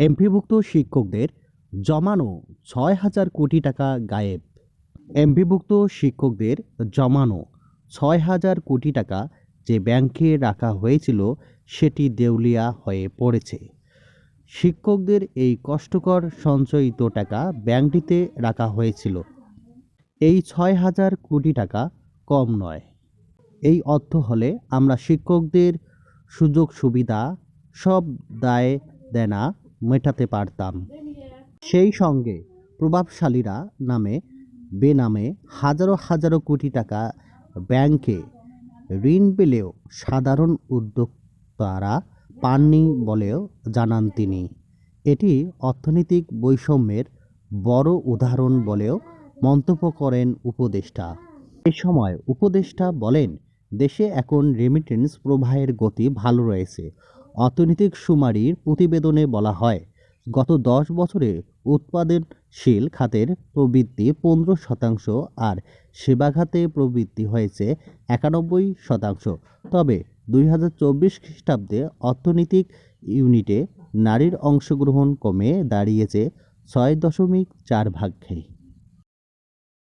এমপিভুক্ত শিক্ষকদের জমানো ছয় হাজার কোটি টাকা গায়েব। এমপিভুক্ত শিক্ষকদের জমানো ছয় হাজার কোটি টাকা যে ব্যাংকে রাখা হয়েছিল, সেটি দেউলিয়া হয়ে পড়েছে। শিক্ষকদের এই কষ্টকর সঞ্চয়িত টাকা ব্যাংকটিতে রাখা হয়েছিল। এই ছয় হাজার কোটি টাকা কম নয়। এই অর্থ হলে আমরা শিক্ষকদের সুযোগ সুবিধা সব দায় দেনা মেটাতে পারতাম। সেই সঙ্গে প্রভাবশালীরা নামে, বেনামে হাজারো হাজারো কোটি টাকা ব্যাংকে ঋণ পেলেও সাধারণ উদ্যোক্তারা পাননি বলেও জানান তিনি। এটি অর্থনৈতিক বৈষম্যের বড় উদাহরণ বলেও মন্তব্য করেন উপদেষ্টা। এ সময় উপদেষ্টা বলেন, দেশে এখন রেমিটেন্স প্রবাহের গতি ভালো রয়েছে। অর্থনৈতিক সুমারির প্রতিবেদনে বলা হয়, গত দশ বছরে উৎপাদনশীল খাতের প্রবৃদ্ধি পনেরো শতাংশ আর সেবা খাতে প্রবৃদ্ধি হয়েছে একানব্বই শতাংশ। তবে দুই হাজার চব্বিশ খ্রিস্টাব্দে অর্থনৈতিক ইউনিটে নারীর অংশগ্রহণ কমে দাঁড়িয়েছে ছয় দশমিক চার ভাগে